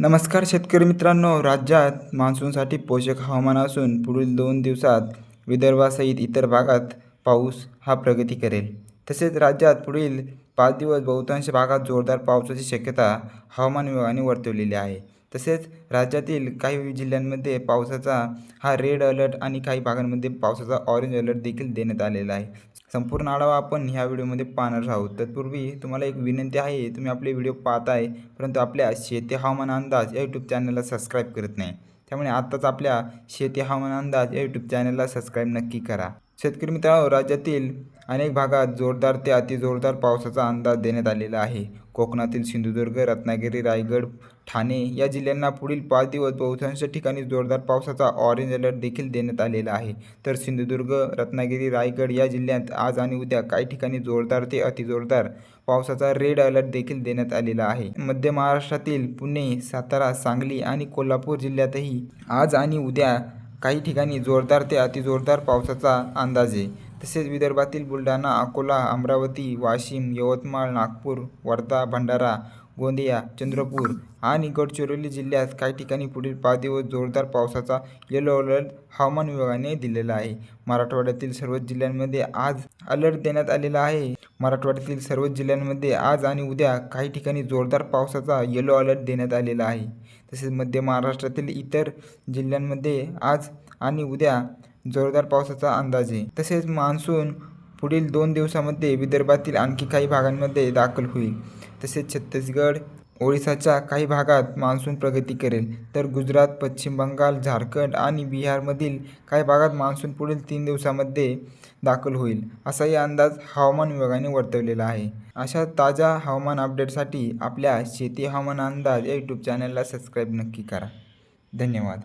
नमस्कार शेतकरी मित्रांनो राज्यात मान्सूनसाठी पोषक हवामान असून पुढील दोन दिवसात विदर्भासहित इतर भागात पाऊस हा प्रगती करेल. तसेच राज्यात पुढील पाच दिवस बहुतांश भागात जोरदार पावसाची शक्यता हवामान विभागाने वर्तवलेली आहे. तसेच राज्यातील काही जिल्ह्यांमध्ये पावसाचा हा रेड अलर्ट आणि काही भागांमध्ये पावसाचा ऑरेंज अलर्ट देखील देण्यात आलेला आहे. संपूर्ण आढावा आपण ह्या व्हिडिओमध्ये पाहणार आहोत. तत्पूर्वी तुम्हाला एक विनंती आहे तुम्ही आपले व्हिडिओ पाहताय परंतु आपल्या शेती हवामान अंदाज या यूट्यूब चॅनलला सबस्क्राईब करत नाही. त्यामुळे आत्ताच आपल्या शेती हवामान अंदाज या यूट्यूब चॅनलला सबस्क्राईब नक्की करा. शेतकरी मित्रांनो राज्यातील अनेक भागात जोरदार ते अतिजोरदार पावसाचा अंदाज देण्यात आलेला आहे. कोकणातील सिंधुदुर्ग रत्नागिरी रायगड ठाणे या जिल्ह्यांना पुढील पाच दिवस बहुतांश ठिकाणी जोरदार पावसाचा ऑरेंज अलर्ट देखील देण्यात आलेला आहे. तर सिंधुदुर्ग रत्नागिरी रायगड या जिल्ह्यात आज आणि उद्या काही ठिकाणी जोरदार ते अतिजोरदार पावसाचा रेड अलर्ट देखील देण्यात आलेला आहे. मध्य महाराष्ट्रातील पुणे सातारा सांगली आणि कोल्हापूर जिल्ह्यातही आज आणि उद्या काही ठिकाणी जोरदार ते अतिजोरदार पावसाचा अंदाज आहे. तसेच विदर्भातील बुलढाणा अकोला अमरावती वाशिम यवतमाळ नागपूर वर्धा भंडारा गोंदिया चंद्रपूर आणि गडचिरोली जिल्ह्यात काही ठिकाणी पुढील पाच दिवस जोरदार पावसाचा येलो अलर्ट हवामान विभागाने दिलेला आहे. मराठवाड्यातील सर्वच जिल्ह्यांमध्ये आज अलर्ट देण्यात आलेला आहे. मराठवाड्यातील सर्वच जिल्ह्यांमध्ये आज आणि उद्या काही ठिकाणी जोरदार पावसाचा येलो अलर्ट देण्यात आलेला आहे. तसेच मध्य महाराष्ट्रातील इतर जिल्ह्यांमध्ये आज आणि उद्या जोरदार पावसाचा अंदाज आहे. तसेच मान्सून पुढील दोन दिवसामध्ये विदर्भातील आणखी काही भागांमध्ये दाखल होईल. तसेच छत्तीसगड ओडिसाच्या काही भागात मान्सून प्रगती करेल. तर गुजरात पश्चिम बंगाल झारखंड आणि बिहारमधील काही भागात मान्सून पुढील तीन दिवसामध्ये दाखल होईल असाही अंदाज हवामान विभागाने वर्तवलेला आहे. अशा ताज्या हवामान अपडेटसाठी आपल्या शेती हवामान अंदाज या यूट्यूब चॅनलला सबस्क्राईब नक्की करा. धन्यवाद.